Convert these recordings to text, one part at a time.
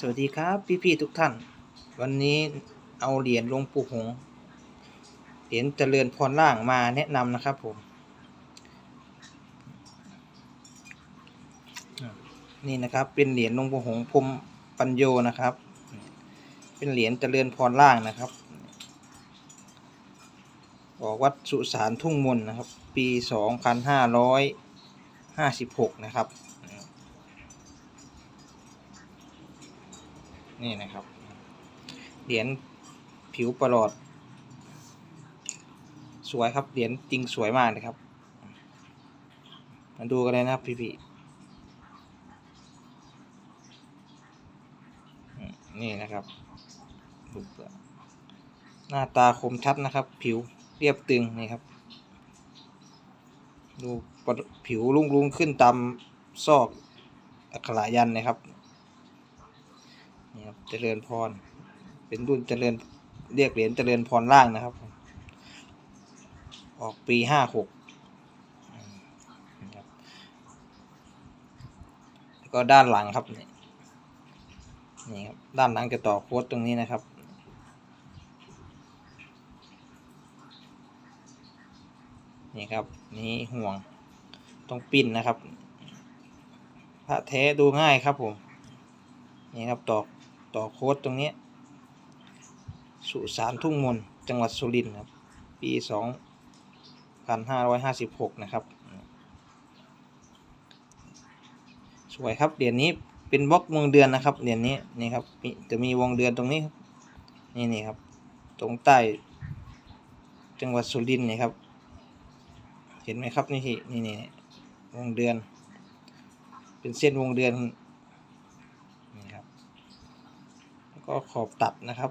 สวัสดีครับพี่ๆทุกท่าน วันนี้เอาเหรียญหลวงปู่หงเหรียญเจริญพรล่างมาแนะนำนะครับผมนี่นะครับเป็นเหรียญหลวงปู่หงพรมปัญโยนะครับ เป็นเหรียญเจริญพรล่างนะครับออกวัดสุสานทุ่งมนนะครับ ปีสองพันห้าร้อยห้าสิบหกนะครับ นี่นะครับ เหรียญผิวประหลอด สวยครับ เหรียญจริงสวยมากเลยครับ มาดูกันเลยนะครับพี่ๆนี่นะครับดูเปลือกหน้าตาคมชัดนะครับ ผิวเรียบตึงนี่ครับ ดูผิวรุ่งรุงขึ้นตามซอกอักขระยันนะครับ นี่ครับเจริญพร เป็นรุ่นเจริญเรียกเหรียญเจริญพรล่างนะครับ ออกปีห้าหกแล้วก็ด้านหลังครับนี่นี่ครับด้านหลังจะต่อโค้ดตรงนี้นะครับนี่ครับนี่ห่วงต้องปิ้นนะครับ พระแท้ดูง่ายครับผม นี่ครับต่อ ต่อโค้ดตรงนี้ สุสานทุ่งมนจังหวัดสุรินทร์ครับ ปีสองพันห้าร้อยห้าสิบหกนะครับ สวยครับเหรียญนี้เป็นบล็อกวงเดือนนะครับเหรียญนี้นี่ครับมีจะมีวงเดือนตรงนี้นี่นี่ครับ ตรงใต้จังหวัดสุรินทร์นี่ครับ เห็นไหมครับนี่ที่นี่นี่วงเดือน เป็นเส้นวงเดือนครับ แล้ว ก็ขอบตัดนะครับ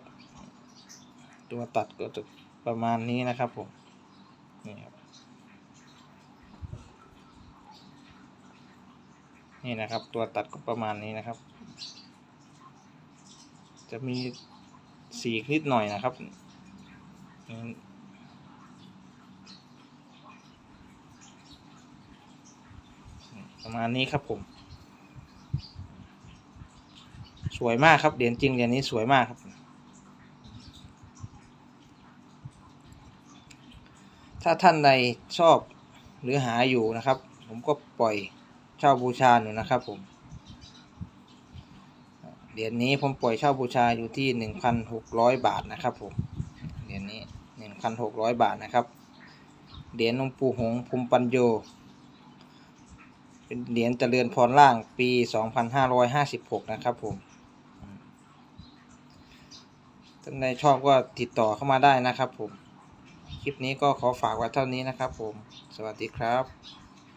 ตัวตัดก็จะประมาณนี้นะครับผมนี่ครับนี่นะครับ ตัวตัดก็ประมาณนี้นะครับ จะมีสีนิดหน่อยนะครับประมาณนี้ครับผม ส วยมากครับเหรียญจริงเหรียญนี้สวยมากครับ ถ้าท่านใดชอบหรือหาอยู่นะครับ ผมก็ปล่อยเช่าบูชาอยู่นะครับผมเหรียญนี้ผมปล่อยเช่าบูชาอยู่ที่หนึ่งพันหกร้อยบาทนะครับผมเหรียญนี้หนึ่งพันหกร้อยบาทนะครับเหรียญหลวงปู่หงส์ภูมิปัญโยเป็นเหรียญเจริญพรล่างปีสองพันห้าร้อยห้าสิบหกนะครับผม ท่านใดชอบก็ติดต่อเข้ามาได้นะครับผม คลิปนี้ก็ขอฝากไว้เท่านี้นะครับผม สวัสดีครับ